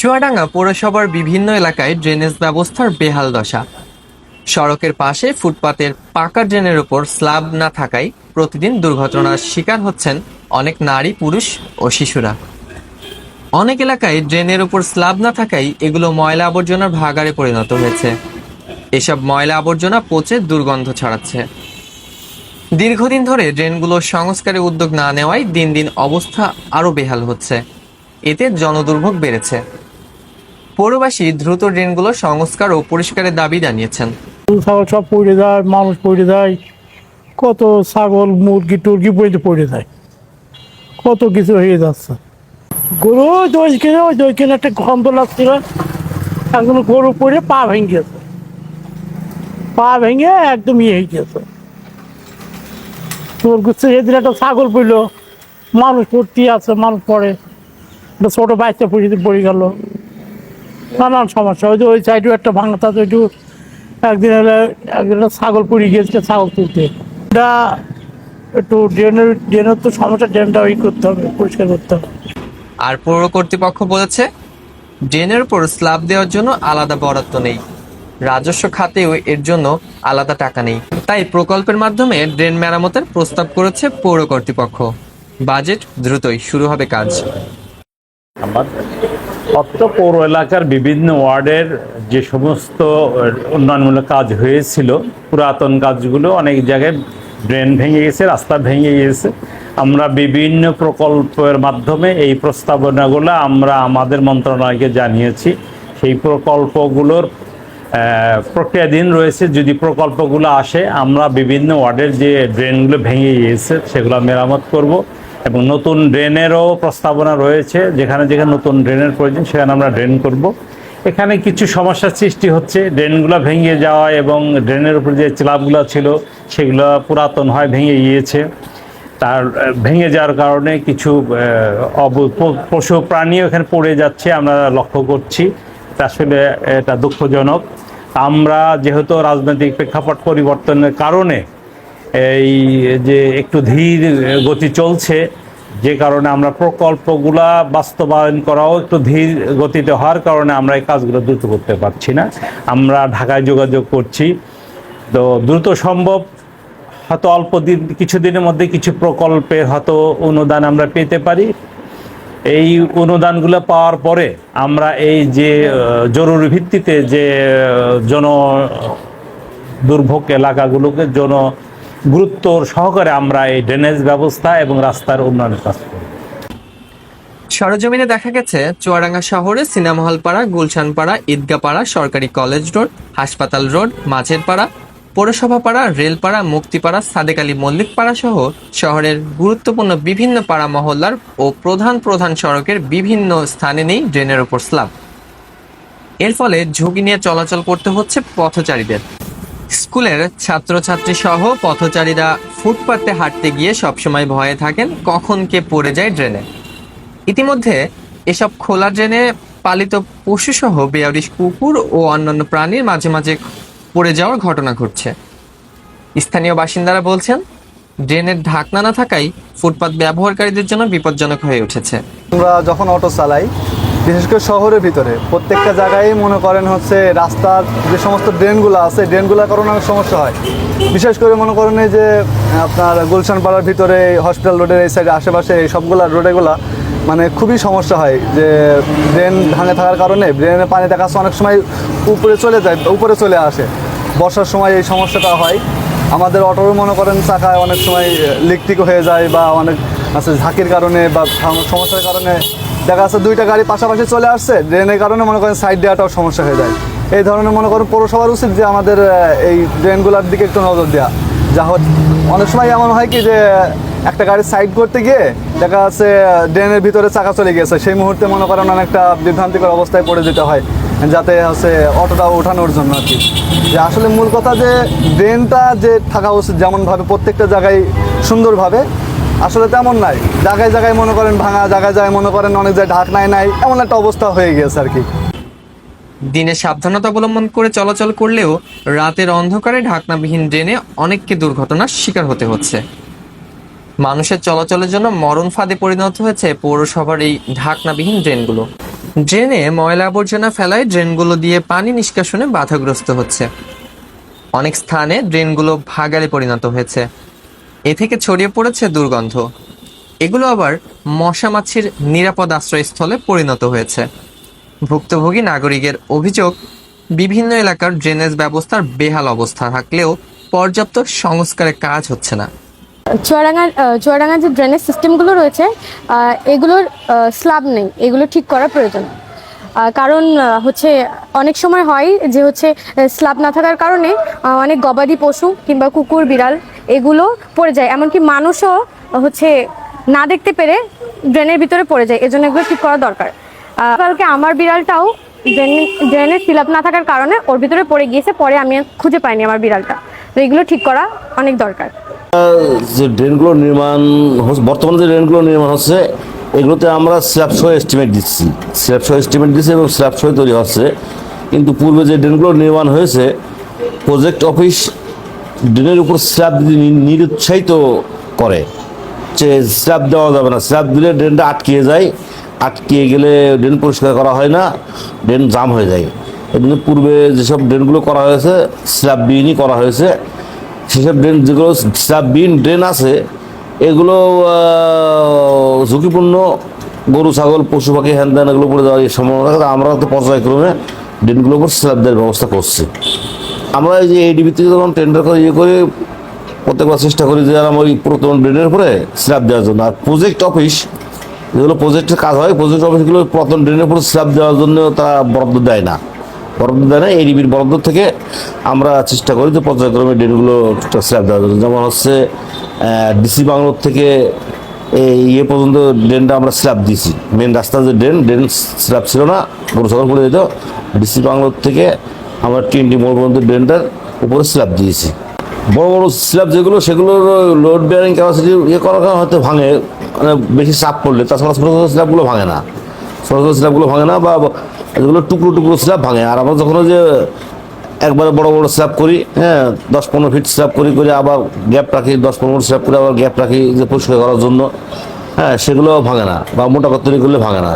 চুয়াডাঙ্গা পৌরসভার বিভিন্ন এলাকায় ড্রেনেজ ব্যবস্থার বেহাল দশা। সড়কের পাশে ফুটপাতের পাকা ড্রেনের উপর স্ল্যাব না থাকায় প্রতিদিন দুর্ঘটনার শিকার হচ্ছেন অনেক নারী, পুরুষ ও শিশুরা। অনেক এলাকায় ড্রেনের উপর স্ল্যাব না থাকায় এগুলো ময়লা আবর্জনার ভাগাড়ে পরিণত হয়েছে। এসব ময়লা আবর্জনা পচে দুর্গন্ধ ছড়াচ্ছে। দীর্ঘদিন ধরে ড্রেনগুলো সংস্কারে উদ্যোগ না নেওয়ায় দিন দিন অবস্থা আরও বেহাল হচ্ছে। এতে জনদুর্ভোগ বেড়েছে। পৌরবাসী দ্রুত ড্রেনগুলো সংস্কার ও পরিষ্কারের দাবি জানিয়েছেন। ছাগল সব পড়ে যায়, মানুষ পড়ে যায়, কত ছাগল, মুরগি, টুরগি পড়ে পড়ে যায়। কত কিছু হয়ে যাচ্ছে। গরু তো ওই তো ওইখানে একটা গন্ধ লাগছিল একদম গরু পড়ে পা ভেঙে গেছে। পা ভেঙে একদম ইয়ে হয়ে গেছে। তোর সেদিন একটা ছাগল পড়ল। মানুষ পড়তে আছে, মানুষ পড়ে। ছোটো বাচ্চা পড়ে পড়ে গেল। নানান সমস্যা। ওই যে ওই সাইডেও একটা ভাঙা থাকে একটু একদিন হলে একদিন হলো ছাগল পুড়ি গিয়েছে ছাগল তুলতে। এটা একটু ড্রেনের ড্রেনের তো সমস্যা ড্রেনটা ওই করতে হবে পরিষ্কার করতে হবে। আর পৌর কর্তৃপক্ষ বলেছে ড্রেনের উপর স্ল্যাব দেওয়ার জন্য আলাদা বরাদ্দ নেই। রাজস্ব খাতেও এর জন্য আলাদা টাকা নেই। তাই প্রকল্পের মাধ্যমে ড্রেন মেরামতের প্রস্তাব করেছে পৌর কর্তৃপক্ষ। বাজেট দ্রুতই শুরু হবে কাজ। আমার অত্র পৌর এলাকার বিভিন্ন ওয়ার্ডের যে সমস্ত উন্নয়নমূলক কাজ হয়েছিল, পুরাতন কাজগুলো অনেক জায়গায় ড্রেন ভেঙে গেছে, রাস্তা ভেঙে গেছে। আমরা বিভিন্ন প্রকল্পের মাধ্যমে এই প্রস্তাবনাগুলো আমরা আমাদের মন্ত্রণালয়কে জানিয়েছি। সেই প্রকল্পগুলোর প্রক্রিয়াধীন রয়েছে। যদি প্রকল্পগুলো আসে, আমরা বিভিন্ন ওয়ার্ডের যে ড্রেনগুলো ভেঙে গিয়েছে, সেগুলো মেরামত করব। এবং নতুন ড্রেনেরও প্রস্তাবনা রয়েছে, যেখানে যেখানে নতুন ড্রেনের প্রয়োজন সেখানে আমরা ড্রেন করব। এখানে কিছু সমস্যার সৃষ্টি হচ্ছে, ড্রেনগুলো ভেঙে যাওয়া এবং ড্রেনের উপর যে স্ল্যাবগুলো ছিল সেগুলো পুরাতন হয়, ভেঙে গিয়েছে। তার, ভেঙে যাওয়ার কারণে কিছু অব- পশু প্রাণীও এখানে পড়ে যাচ্ছে, আমরা লক্ষ্য করছি। আসলে এটা দুঃখজনক। আমরা যেহেতু রাজনৈতিক প্রেক্ষাপট পরিবর্তনের কারণে এই যে একটু ধীর গতি চলছে, যে কারণে আমরা প্রকল্পগুলা বাস্তবায়ন করাও একটু ধীর গতিতে হওয়ার কারণে আমরা এই কাজগুলো দ্রুত করতে পারছি না। আমরা ঢাকায় যোগাযোগ করছি। তো দ্রুত সম্ভব, হয়তো অল্প দিন কিছুদিনের মধ্যে কিছু প্রকল্পের হয়তো অনুদান আমরা পেতে পারি। এই অনুদানগুলো পাওয়ার পরে আমরা এই যে জরুরি ভিত্তিতে যে জন দুর্ভোগ এলাকাগুলোকে, জন গুরুত্ব সহকারে আমরা এই ড্রেনেজ ব্যবস্থা এবং রাস্তার উন্নয়নের কাজ করি। সরজমিনে দেখা গেছে চুয়াডাঙ্গা শহরে সিনেমা হল পাড়া গুলশান পাড়া ঈদগা পাড়া সরকারি কলেজ রোড, হাসপাতাল রোড মাঝের পাড়া পৌরসভা পাড়া রেলপাড়া, মুক্তিপাড়া, সাদেক আলী মল্লিক পাড়া সহ শহরের গুরুত্বপূর্ণ বিভিন্ন পাড়া মহল্লার ও প্রধান প্রধান সড়কের বিভিন্ন স্থানে নেই ড্রেনের ওপর স্ল্যাব এর ফলে ঝুঁকি নিয়ে চলাচল করতে হচ্ছে পথচারীদের। স্কুলের ছাত্রছাত্রী সহ পথচারীরা ফুটপাতে হাঁটতে গিয়ে সবসময় ভয়ে থাকেন, কখন কে পড়ে যায় ড্রেনে। ইতিমধ্যে এসব খোলা ড্রেনে পালিত পশুসহ বেয়ারিশ কুকুর ও অন্যান্য প্রাণীর মাঝে মাঝে পড়ে যাওয়ার ঘটনা ঘটছে। স্থানীয় বাসিন্দারা বলছেন, ড্রেনের ঢাকনা না থাকায় ফুটপাত ব্যবহারকারীদের জন্য বিপজ্জনক হয়ে উঠেছে। আমরা যখন অটো চালাই বিশেষ করে শহরের ভিতরে। প্রত্যেকটা জায়গায় মনে করেন হচ্ছে রাস্তার যে সমস্ত ড্রেনগুলো আছে, ড্রেনগুলোর কারণে অনেক সমস্যা হয়। বিশেষ করে মনে করেন এই যে, আপনার গুলশান পাড়ার ভিতরে হসপিটাল রোডের এই সাইডে আশেপাশে এই সবগুলা রোডেগুলা মানে খুবই সমস্যা হয় যে ড্রেন ভাঙে থাকার কারণে। ড্রেনের পানি কাছে অনেক সময় উপরে চলে যায়, উপরে চলে আসে। বর্ষার সময় এই সমস্যাটা হয়। আমাদের অটোর মনে করেন চাকায় অনেক সময় লিকটিক হয়ে যায় বা অনেক আছে ঝাঁকির কারণে বা সমস্যার কারণে দেখা যাচ্ছে দুইটা গাড়ি পাশাপাশি চলে আসছে ড্রেনের কারণে মনে করেন সাইড দেওয়াটাও সমস্যা হয়ে যায়। এই ধরনের মনে করেন পৌরসভার উচিত যে আমাদের এই ড্রেনগুলোর দিকে একটু নজর দেওয়া যা হচ্ছে অনেক সময় এমন হয় কি যে, একটা গাড়ি সাইড করতে গিয়ে দেখা যাচ্ছে ড্রেনের ভিতরে চাকা চলে গেছে সেই মুহূর্তে মনে করেন অনেকটা বিভ্রান্তিকর অবস্থায় পড়ে যেতে হয়, যাতে হচ্ছে অটোটা ওঠানোর জন্য আর কি। যে আসলে মূল কথা যে ড্রেনটা যে থাকা উচিত যেমনভাবে প্রত্যেকটা জায়গায় সুন্দরভাবে আসলে তেমন নাই। জায়গায় জায়গায় মনে করেন ভাঙা, জায়গায় জায়গায় মনে করেন অনেক জায়গায় ঢাকনায় নাই এমন একটা অবস্থা হয়ে গিয়েছে আর কি। দিনে সাবধানতা অবলম্বন করে চলাচল করলেও রাতের অন্ধকারে ঢাকনাবিহীন ড্রেনে অনেককে দুর্ঘটনার শিকার হতে হচ্ছে। মানুষের চলাচলের জন্য মরণ ফাঁদে পরিণত হয়েছে পৌরসভার এই ঢাকনাবিহীন ড্রেনগুলো। ড্রেনে ময়লা আবর্জনা ফেলায় ড্রেনগুলো দিয়ে পানি নিষ্কাশনে বাধাগ্রস্ত হচ্ছে। অনেক স্থানে ড্রেনগুলো ভাগাড়ে পরিণত হয়েছে। এ থেকে ছড়িয়ে পড়েছে দুর্গন্ধ। এগুলো আবার মশা মাছির নিরাপদ আশ্রয়স্থলে পরিণত হয়েছে। ভুক্তভোগী নাগরিকের অভিযোগ, বিভিন্ন এলাকার ড্রেনেজ ব্যবস্থার বেহাল অবস্থা থাকলেও পর্যাপ্ত সংস্কারের কাজ হচ্ছে না। চুয়াডাঙ্গার চুয়াডাঙ্গার যে ড্রেনেজ সিস্টেমগুলো রয়েছে এগুলোর স্ল্যাব নেই। এগুলো ঠিক করা প্রয়োজন। কারণ হচ্ছে অনেক সময় হয় যে হচ্ছে স্ল্যাব না থাকার কারণে অনেক গবাদি পশু কিংবা কুকুর, বিড়াল এগুলো পড়ে যায়। এমনকি মানুষও হচ্ছে না দেখতে পেরে ড্রেনের ভিতরে পড়ে যায়। এজন্য এগুলো ঠিক করা দরকার। কালকে আমার বিড়ালটাও ড্রেন ড্রেনের স্ল্যাব না থাকার কারণে ওর ভিতরে পড়ে গিয়েছে। পরে আমি খুঁজে পাইনি আমার বিড়ালটা। তো এগুলো ঠিক করা অনেক দরকার। যে ড্রেনগুলো নির্মাণ বর্তমানে যে ড্রেনগুলো নির্মাণ হচ্ছে, এগুলোতে আমরা স্ল্যাব সহ এস্টিমেট দিচ্ছি। স্ল্যাব সহ এস্টিমেট দিচ্ছি এবং স্ল্যাব সহ তৈরি হচ্ছে। কিন্তু পূর্বে যে ড্রেনগুলো নির্মাণ হয়েছে প্রজেক্ট অফিস ড্রেনের উপর স্ল্যাব নিরুৎসাহিত করে, যে স্ল্যাব দেওয়া যাবে না স্ল্যাব দিলে ড্রেনটা আটকিয়ে যায়, আটকিয়ে গেলে ড্রেন পরিষ্কার করা হয় না, ড্রেন জাম হয়ে যায়। জন্য পূর্বে যেসব ড্রেনগুলো করা হয়েছে স্ল্যাব বিহীনই করা হয়েছে, সেসব ড্রেন যেগুলো স্ল্যাববিহীন ড্রেন আছে, এগুলো ঝুঁকিপূর্ণ গরু, ছাগল, পশু পাখি হ্যান এগুলো পড়ে যাওয়ার সম্ভাবনা আমরা তো পর্যায়ক্রমে ড্রেনগুলোর উপর স্ল্যাব দেওয়ার ব্যবস্থা করছি। আমরা এই যে এডিবি থেকে যখন টেন্ডার করে ইয়ে করে, প্রত্যেকবার চেষ্টা করি যে আমরা ওই পুরাতন ড্রেনের উপরে স্ল্যাব দেওয়ার জন্য। আর প্রজেক্ট অফিস যেগুলো প্রজেক্টের কাজ হয় প্রজেক্ট অফিসগুলো পুরাতন ড্রেনের উপরে স্ল্যাব দেওয়ার জন্য তারা বরাদ্দ দেয় না। বরাদ্দ দেয় না এডিবির বরাদ্দ থেকে আমরা চেষ্টা করি যে পর্যায়ক্রমে ড্রেনগুলো স্ল্যাব দেওয়ার জন্য। যেমন হচ্ছে ডিসি বাংলোর থেকে এই ইয়ে পর্যন্ত ড্রেনটা আমরা স্ল্যাব দিয়েছি। মেন রাস্তার যে ড্রেন ড্রেন স্ল্যাব ছিল না গরু ছাগল পড়ে যেত ডিসি বাংলোর থেকে আমরা টিএনটি মোড় পর্যন্ত ড্রেনটার উপরে স্ল্যাব দিয়েছি। বড় বড় স্ল্যাব যেগুলো, সেগুলোর লোড বেয়ারিং ক্যাপাসিটি ইয়ে করার কারণে হয়তো ভাঙে মানে বেশি চাপ পড়লে। তাছাড়া ছোটো ছোটো স্ল্যাবগুলো ভাঙে না। ছোটো ছোটো স্ল্যাবগুলো ভাঙে না বা যেগুলো টুকরো টুকরো স্ল্যাব ভাঙে। আর আমরা যখন যে একবারে বড় বড় স্ল্যাব করি হ্যাঁ দশ পনেরো ফিট স্ল্যাব করি, করে আবার গ্যাপ রাখি, দশ পনেরো স্ল্যাব করে আবার গ্যাপ রাখি যে পরিষ্কার করার জন্য। হ্যাঁ সেগুলো ভাঙে না বা মোটা পাত্তরি করলে ভাঙে না।